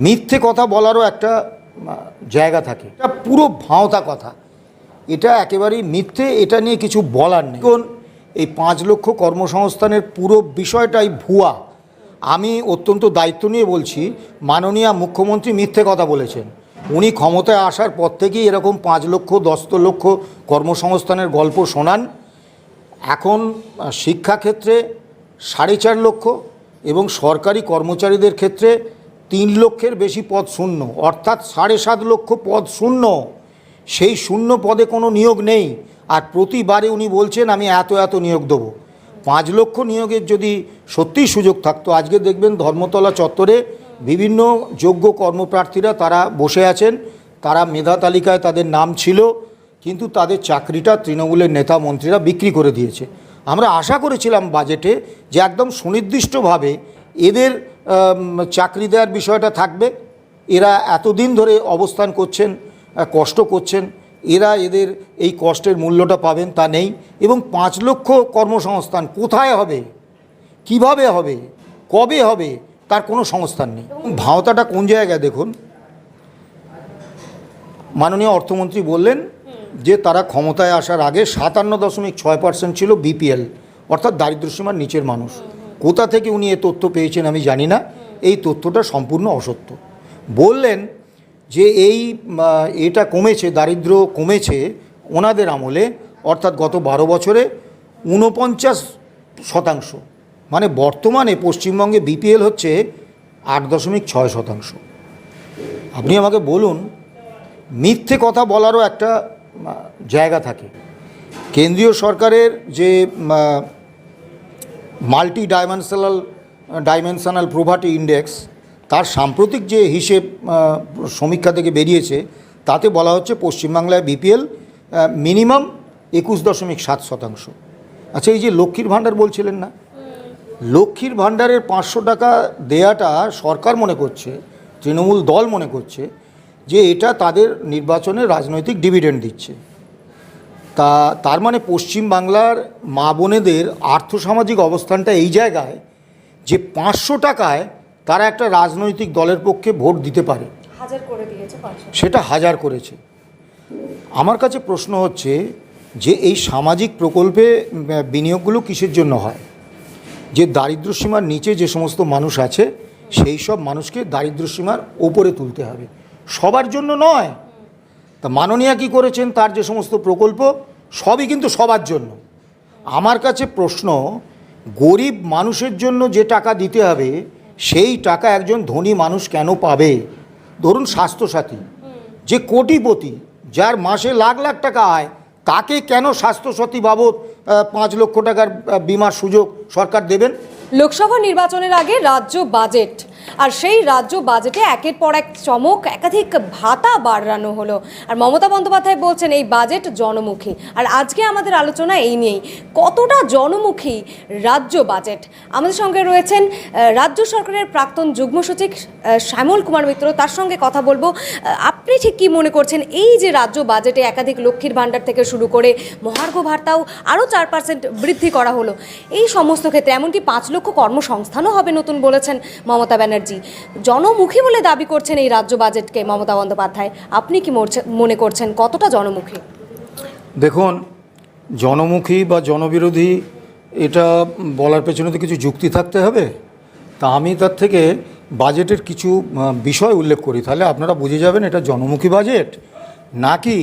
মিথ্যে কথা বলারও একটা জায়গা থাকে। এটা পুরো ভাঁওতা কথা। এটা একেবারেই মিথ্যে, এটা নিয়ে কিছু বলার নেই। কারণ এই পাঁচ লক্ষ কর্মসংস্থানের পুরো বিষয়টাই ভুয়া। আমি অত্যন্ত দায়িত্ব নিয়ে বলছি, মাননীয় মুখ্যমন্ত্রী মিথ্যে কথা বলেছেন। উনি ক্ষমতায় আসার পর থেকেই এরকম পাঁচ লক্ষ, দশ লক্ষ কর্মসংস্থানের গল্প শোনান। এখন শিক্ষাক্ষেত্রে সাড়ে চার লক্ষ এবং সরকারি কর্মচারীদের ক্ষেত্রে তিন লক্ষের বেশি পদ শূন্য, অর্থাৎ সাড়ে সাত লক্ষ পদ শূন্য। সেই শূন্য পদে কোনো নিয়োগ নেই। আর প্রতিবারে উনি বলছেন, আমি এত এত নিয়োগ দেবো। পাঁচ লক্ষ নিয়োগের যদি সত্যিই সুযোগ থাকতো, আজকে দেখবেন ধর্মতলা চত্বরে বিভিন্ন যোগ্য কর্মপ্রার্থীরা তারা বসে আছেন। তারা মেধা তালিকায় তাদের নাম ছিল, কিন্তু তাদের চাকরিটা তৃণমূলের নেতা মন্ত্রীরা বিক্রি করে দিয়েছে। আমরা আশা করেছিলাম বাজেটে যে একদম সুনির্দিষ্টভাবে এদের চাকরি দেওয়ার বিষয়টা থাকবে। এরা এতদিন ধরে অবস্থান করছেন কষ্ট করছেন। এরা এদের এই কষ্টের মূল্যটা পাবেন, তা নেই। এবং পাঁচ লক্ষ কর্মসংস্থান কোথায় হবে? কীভাবে হবে? কবে হবে? তার কোনো সংস্থান নেই। ভাওতাটা কোন জায়গায় দেখুন। মাননীয় অর্থমন্ত্রী বললেন যে তারা ক্ষমতায় আসার আগে সাতান্ন দশমিক ছয় পার্সেন্ট ছিল বিপিএল, অর্থাৎ দারিদ্র্যসীমার নিচের মানুষ। কোথা থেকে উনি এ তথ্য পেয়েছেন আমি জানি না। এই তথ্যটা সম্পূর্ণ অসত্য। বললেন যে এই এটা কমেছে দারিদ্র কমেছে ওনাদের আমলে, অর্থাৎ গত বারো বছরে ঊনপঞ্চাশ শতাংশ। মানে বর্তমানে পশ্চিমবঙ্গে বিপিএল হচ্ছে আট দশমিক ছয় শতাংশ। আপনি আমাকে বলুন, মিথ্যে কথা বলারও একটা জায়গা থাকে। কেন্দ্রীয় সরকারের যে multi dimensional dimensional poverty index তার সাম্প্রতিক যে হিসেব সমীক্ষা থেকে বেরিয়েছে, তাতে বলা হচ্ছে পশ্চিমবাংলায় বিপিএল মিনিমাম একুশ দশমিক সাত শতাংশ। আচ্ছা এই যে লক্ষ্মীর ভাণ্ডার বলছিলেন না? লক্ষ্মীর ভাণ্ডারের পাঁচশো টাকা দেয়াটা সরকার মনে করছে, তৃণমূল দল মনে করছে, যে এটা তাদের নির্বাচনে রাজনৈতিক ডিভিডেন্ড দিচ্ছে। তা তার মানে পশ্চিম বাংলার মা বোনেদের আর্থসামাজিক অবস্থানটা এই জায়গায় যে পাঁচশো টাকায় তারা একটা রাজনৈতিক দলের পক্ষে ভোট দিতে পারে। সেটা হাজার করেছে। আমার কাছে প্রশ্ন হচ্ছে যে এই সামাজিক প্রকল্পে বিনিয়োগগুলো কিসের জন্য হয়? যে দারিদ্র্যসীমার নিচে যে সমস্ত মানুষ আছে সেই সব মানুষকে দারিদ্র্যসীমার ওপরে তুলতে হবে। সবার জন্য নয় তা মাননীয়া কী করেছেন? তার যে সমস্ত প্রকল্প, সবই কিন্তু সবার জন্য। আমার কাছে প্রশ্ন, গরিব মানুষের জন্য যে টাকা দিতে হবে, সেই টাকা একজন ধনী মানুষ কেন পাবে? ধরুন স্বাস্থ্যসাথী, যে কোটিপতি, যার মাসে লাখ লাখ টাকা আয়, তাকে কেন স্বাস্থ্যসাথী বাবদ পাঁচ লক্ষ টাকার বিমার সুযোগ সরকার দেবেন? লোকসভা নির্বাচনের আগে রাজ্য বাজেট আর সেই রাজ্য বাজেটে একের পর এক চমক, একাধিক ভাতা বাড়ানো হলো। আর মমতা বন্দ্যোপাধ্যায় বলছেন, এই বাজেট জনমুখী। আর আজকে আমাদের আলোচনা এই নিয়েই। কতটা জনমুখী রাজ্য বাজেট? আমাদের সঙ্গে রয়েছেন রাজ্য সরকারের প্রাক্তন যুগ্ম সচিব শ্যামল কুমার মিত্র। তার সঙ্গে কথা বলব। আপনি ঠিক কী মনে করছেন? এই যে রাজ্য বাজেটে একাধিক লক্ষ্মীর ভাণ্ডার থেকে শুরু করে মহার্ঘ ভাতাও আরও চার পার্সেন্ট বৃদ্ধি করা হলো। এই সমস্ত ক্ষেত্রে এমনকি পাঁচ লক্ষ কর্মসংস্থানও হবে নতুন বলেছেন মমতা ব্যানার্জি। জনমুখী বলে দাবি করছেন এই রাজ্য বাজেটকে মমতা বন্দ্যোপাধ্যায়। আপনি কি মনে করছেন কতটা জনমুখী? দেখুন, জনমুখী বা জনবিরোধী এটা বলার পেছনে তো কিছু যুক্তি থাকতে হবে। তা আমি তার থেকে বাজেটের কিছু বিষয় উল্লেখ করি। তাহলে আপনারা বুঝে যাবেন এটা জনমুখী বাজেট। নাকি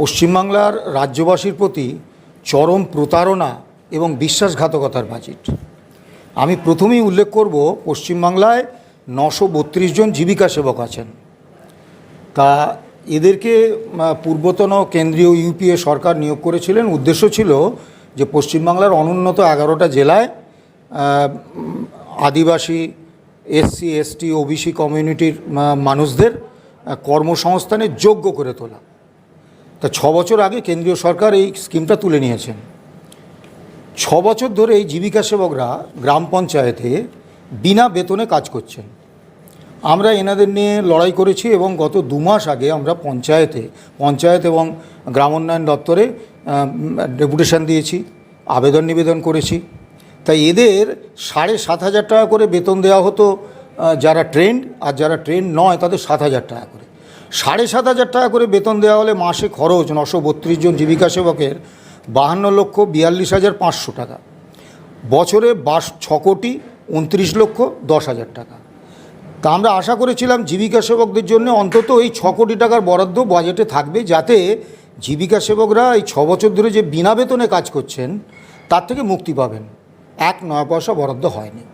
পশ্চিমবাংলার রাজ্যবাসীর প্রতি চরম প্রতারণা এবং বিশ্বাসঘাতকতার বাজেট। আমি প্রথমেই উল্লেখ করব, পশ্চিমবাংলায় নশো বত্রিশ জন জীবিকা সেবক আছেন। তা এদেরকে পূর্বতন কেন্দ্রীয় ইউপিএ সরকার নিয়োগ করেছিলেন। উদ্দেশ্য ছিল যে পশ্চিমবাংলার অনুন্নত এগারোটা জেলায় আদিবাসী, এসসি, এসটি, ওবিসি কমিউনিটির মানুষদের কর্মসংস্থানের যোগ্য করে তোলা। তা ছ বছর আগে কেন্দ্রীয় সরকার এই স্কিমটা তুলে নিয়েছেন। ছ বছর ধরে এই জীবিকা সেবকরা গ্রাম পঞ্চায়েতে বিনা বেতনে কাজ করছেন। আমরা এনাদের নিয়ে লড়াই করেছি এবং গত দু মাস আগে আমরা পঞ্চায়েতে, পঞ্চায়েত এবং গ্রাম উন্নয়ন দপ্তরে ডেপুটেশন দিয়েছি, আবেদন নিবেদন করেছি। তাই এদের সাড়ে সাত হাজার টাকা করে বেতন দেওয়া হতো যারা ট্রেন্ড আর যারা ট্রেন্ড নয় তাদের সাত হাজার টাকা করে। সাড়ে সাত হাজার টাকা করে বেতন দেওয়া হলে মাসে খরচ নশো বত্রিশ জন জীবিকা সেবকের বাহান্ন লক্ষ বিয়াল্লিশ হাজার পাঁচশো টাকা। বছরে বাস ছ কোটি উনত্রিশ লক্ষ দশ হাজার টাকা। তা আমরা আশা করেছিলাম জীবিকা সেবকদের জন্য অন্তত এই ছ কোটি টাকার বরাদ্দ বাজেটে থাকবে যাতে জীবিকা সেবকরা এই ছ বছর ধরে যে বিনা বেতনে কাজ করছেন, তার থেকে মুক্তি পাবেন। এক নয় পয়সা বরাদ্দ হয়নি।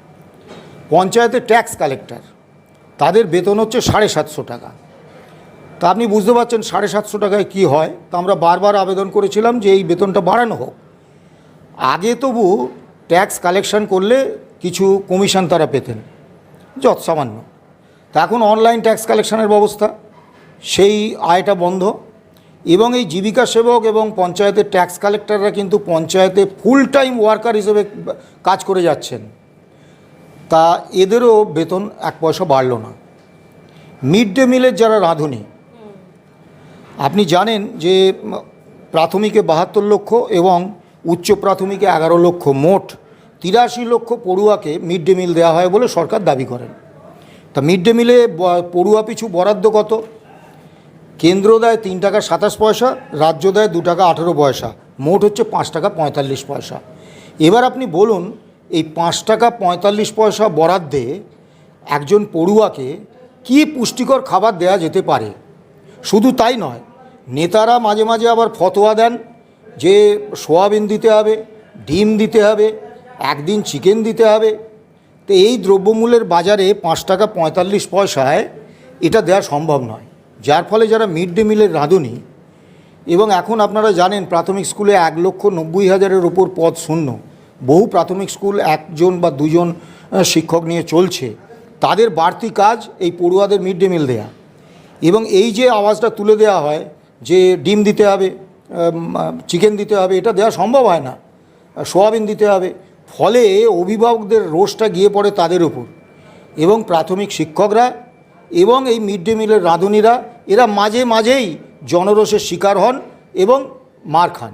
পঞ্চায়েতের ট্যাক্স কালেক্টর, তাদের বেতন হচ্ছে সাড়ে সাতশো টাকা। তা আপনি বুঝতে পারছেন সাড়ে সাতশো টাকায় কী হয়? তা আমরা বারবার আবেদন করেছিলাম যে এই বেতনটা বাড়ানো হোক। আগে তবু ট্যাক্স কালেকশন করলে কিছু কমিশন তারা পেতেন, যত সামান্য। তা এখন অনলাইন ট্যাক্স কালেকশনের ব্যবস্থা, সেই আয়টা বন্ধ। এবং এই জীবিকা সেবক এবং পঞ্চায়েতের ট্যাক্স কালেক্টররা কিন্তু পঞ্চায়েতে ফুল টাইম ওয়ার্কার হিসেবে কাজ করে যাচ্ছেন। তা এদেরও বেতন এক পয়সা বাড়ল না। মিড ডে মিলের যারা রাঁধুনি আপনি জানেন যে প্রাথমিকে বাহাত্তর লক্ষ এবং উচ্চ প্রাথমিকে এগারো লক্ষ, মোট তিরাশি লক্ষ পড়ুয়াকে মিড ডে মিল দেওয়া হয় বলে সরকার দাবি করেন। তা মিড ডে মিলে পড়ুয়া পিছু বরাদ্দ কত? কেন্দ্র দেয় তিন টাকা সাতাশ পয়সা, রাজ্য দেয় দু টাকা আঠেরো পয়সা, মোট হচ্ছে পাঁচ টাকা পঁয়তাল্লিশ পয়সা। এবার আপনি বলুন, এই পাঁচ টাকা পঁয়তাল্লিশ পয়সা বরাদ্দে একজন পড়ুয়াকে কী পুষ্টিকর খাবার দেওয়া যেতে পারে? শুধু তাই নয়, নেতারা মাঝে মাঝে আবার ফতোয়া দেন যে সোয়াবিন দিতে হবে, ডিম দিতে হবে, একদিন চিকেন দিতে হবে। তো এই দ্রব্যমূল্যের বাজারে পাঁচ টাকা পঁয়তাল্লিশ পয়সায় এটা দেওয়া সম্ভব নয়। যার ফলে যারা মিড ডে মিলের রাঁধুনি, এবং এখন আপনারা জানেন প্রাথমিক স্কুলে এক লক্ষ নব্বই হাজারের ওপর পদ শূন্য, বহু প্রাথমিক স্কুল একজন বা দুজন শিক্ষক নিয়ে চলছে। তাদের বাড়তি কাজ এই পড়ুয়াদের মিড ডে মিল দেয়া। এবং এই যে আওয়াজটা তুলে দেওয়া হয় যে ডিম দিতে হবে চিকেন দিতে হবে, এটা দেওয়া সম্ভব হয় না। সোয়াবিন দিতে হবে। ফলে অভিভাবকদের রোষটা গিয়ে পড়ে তাদের উপর। এবং প্রাথমিক শিক্ষকরা এবং এই মিড ডে মিলের রাঁধুনিরা, এরা মাঝে মাঝেই জনরোষের শিকার হন এবং মার খান।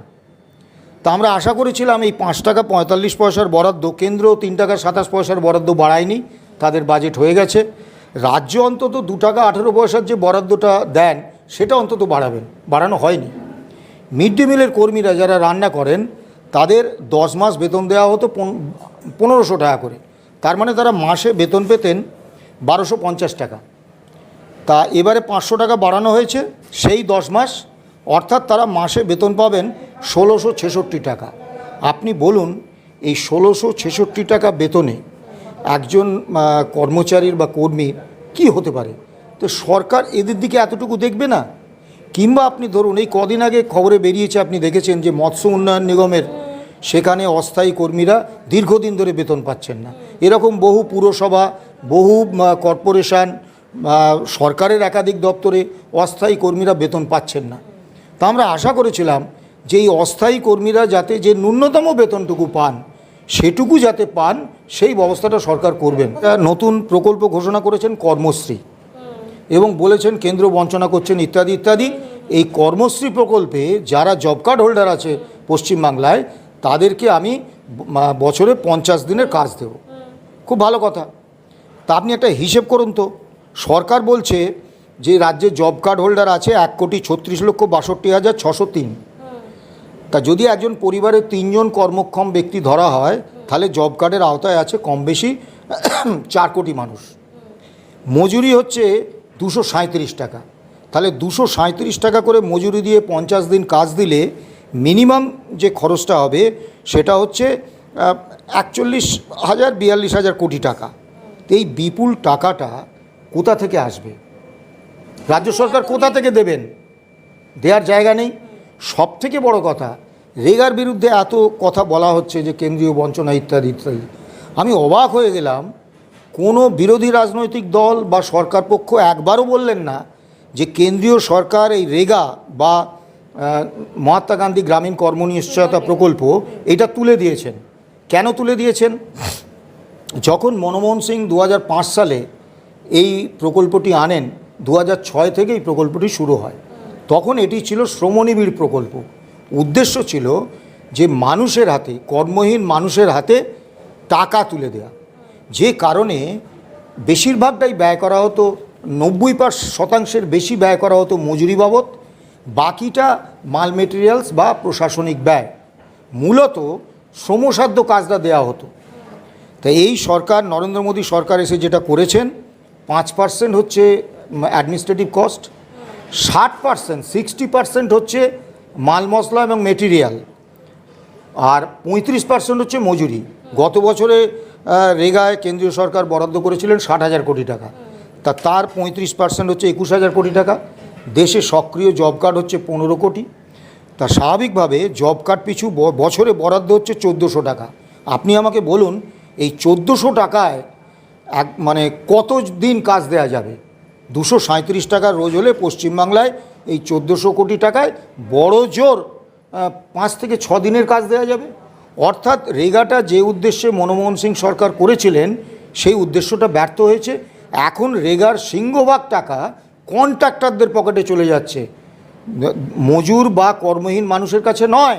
তা আমরা আশা করেছিলাম এই পাঁচ টাকা পঁয়তাল্লিশ পয়সার বরাদ্দ, কেন্দ্র তিন টাকা সাতাশ পয়সার বরাদ্দ বাড়ায়নি, তাদের বাজেট হয়ে গেছে। রাজ্য অন্তত দু টাকা আঠেরো পয়সার যে বরাদ্দটা দেন, সেটা অন্তত বাড়াবেন। বাড়ানো হয়নি। মিড ডে মিলের কর্মীরা যারা রান্না করেন, তাদের দশ মাস বেতন দেওয়া হতো পন- পনেরোশো টাকা করে। তার মানে তারা মাসে বেতন পেতেন বারোশো পঞ্চাশ টাকা। তা এবারে পাঁচশো টাকা বাড়ানো হয়েছে, সেই দশ মাস, অর্থাৎ তারা মাসে বেতন পাবেন ষোলোশো ছেষট্টি টাকা। আপনি বলুন, এই ষোলোশো ছেষট্টি টাকা বেতনে একজন কর্মচারীর বা কর্মীর কি হতে পারে? তো সরকার এদের দিকে এতটুকু দেখবে না? কিংবা আপনি ধরুন, এই কদিন আগে খবরে বেরিয়েছে, আপনি দেখেছেন যে মৎস্য উন্নয়ন নিগমের সেখানে অস্থায়ী কর্মীরা দীর্ঘদিন ধরে বেতন পাচ্ছেন না। এরকম বহু পুরসভা, বহু কর্পোরেশন সরকারের একাধিক দপ্তরে অস্থায়ী কর্মীরা বেতন পাচ্ছেন না। তা আমরা আশা করেছিলাম যে এই অস্থায়ী কর্মীরা যাতে যে ন্যূনতম বেতনটুকু পান সেটুকু যাতে পান, সেই ব্যবস্থাটা সরকার করবেন। নতুন প্রকল্প ঘোষণা করেছেন কর্মশ্রী। এবং বলেছেন কেন্দ্র বঞ্চনা করছেন ইত্যাদি ইত্যাদি। এই কর্মশ্রী প্রকল্পে যারা জব কার্ড হোল্ডার আছে পশ্চিমবাংলায়, তাদেরকে আমি বছরে পঞ্চাশ দিনের কাজ দেব। খুব ভালো কথা। তা আপনি একটা হিসেব করুন তো। সরকার বলছে যে, রাজ্যে জব কার্ড হোল্ডার আছে এক কোটি ছত্রিশ লক্ষ বাষট্টি হাজার ছশো তিন। তা যদি একজন পরিবারের তিনজন কর্মক্ষম ব্যক্তি ধরা হয়, তাহলে জব কার্ডের আওতায় আছে কম বেশি চার কোটি মানুষ। মজুরি হচ্ছে দুশো সাঁত্রিশ টাকা। তাহলে দুশো সাঁত্রিশ টাকা করে মজুরি দিয়ে পঞ্চাশ দিন কাজ দিলে মিনিমাম যে খরচটা হবে, সেটা হচ্ছে একচল্লিশ হাজার, বিয়াল্লিশ হাজার কোটি টাকা। এই বিপুল টাকাটা কোথা থেকে আসবে? রাজ্য সরকার কোথা থেকে দেবেন? দেওয়ার জায়গা নেই। সব থেকে বড় কথা রেগার বিরুদ্ধে এত কথা বলা হচ্ছে যে কেন্দ্রীয় বঞ্চনা ইত্যাদি ইত্যাদি। আমি অবাক হয়ে গেলাম, কোনো বিরোধী রাজনৈতিক দল বা সরকার পক্ষ একবারও বললেন না যে কেন্দ্রীয় সরকার এই রেগা বা মহাত্মা গান্ধী গ্রামীণ কর্মনিশ্চয়তা প্রকল্প এটা তুলে দিয়েছেন। কেন তুলে দিয়েছেন? যখন মনমোহন সিং দু হাজার পাঁচ সালে এই প্রকল্পটি আনেন দু থেকে এই প্রকল্পটি শুরু হয়, তখন এটি ছিল শ্রমনিবিড় প্রকল্প। উদ্দেশ্য ছিল যে মানুষের হাতে, কর্মহীন মানুষের হাতে টাকা তুলে দেয়া। যে কারণে বেশিরভাগটাই ব্যয় করা হতো, নব্বই পার শতাংশের বেশি ব্যয় করা হতো মজুরি বাবদ, বাকিটা মাল মেটেরিয়ালস বা প্রশাসনিক ব্যয়। মূলত শ্রমসাধ্য কাজটা দেওয়া হতো। তা এই সরকার, নরেন্দ্র মোদী সরকার এসে যেটা করেছেন, পাঁচ পার্সেন্ট হচ্ছে অ্যাডমিনিস্ট্রেটিভ কস্ট ষাট পার্সেন্ট সিক্সটি পার্সেন্ট হচ্ছে মাল মশলা এবং মেটেরিয়াল। আর পঁয়ত্রিশ পার্সেন্ট হচ্ছে মজুরি। গত বছরে রেগায় কেন্দ্রীয় সরকার বরাদ্দ করেছিলেন ষাট হাজার কোটি টাকা। তা তার পঁয়ত্রিশ পার্সেন্ট হচ্ছে একুশ হাজার কোটি টাকা। দেশে সক্রিয় জব কার্ড হচ্ছে পনেরো কোটি। তা স্বাভাবিকভাবে জব কার্ড পিছু বছরে বরাদ্দ হচ্ছে চোদ্দোশো টাকা। আপনি আমাকে বলুন, এই চোদ্দোশো টাকায় এক মানে কত দিন কাজ দেয়া যাবে? দুশো সাঁত্রিশ টাকা রোজ হলে পশ্চিমবাংলায় এই চোদ্দোশো কোটি টাকায় বড় জোর পাঁচ থেকে ছ দিনের কাজ দেওয়া যাবে। অর্থাৎ রেগাটা যে উদ্দেশ্যে মনমোহন সিং সরকার করেছিলেন, সেই উদ্দেশ্যটা ব্যর্থ হয়েছে। এখন রেগার সিংহভাগ টাকা কন্ট্রাক্টরদের পকেটে চলে যাচ্ছে। মজুর বা কর্মহীন মানুষের কাছে নয়।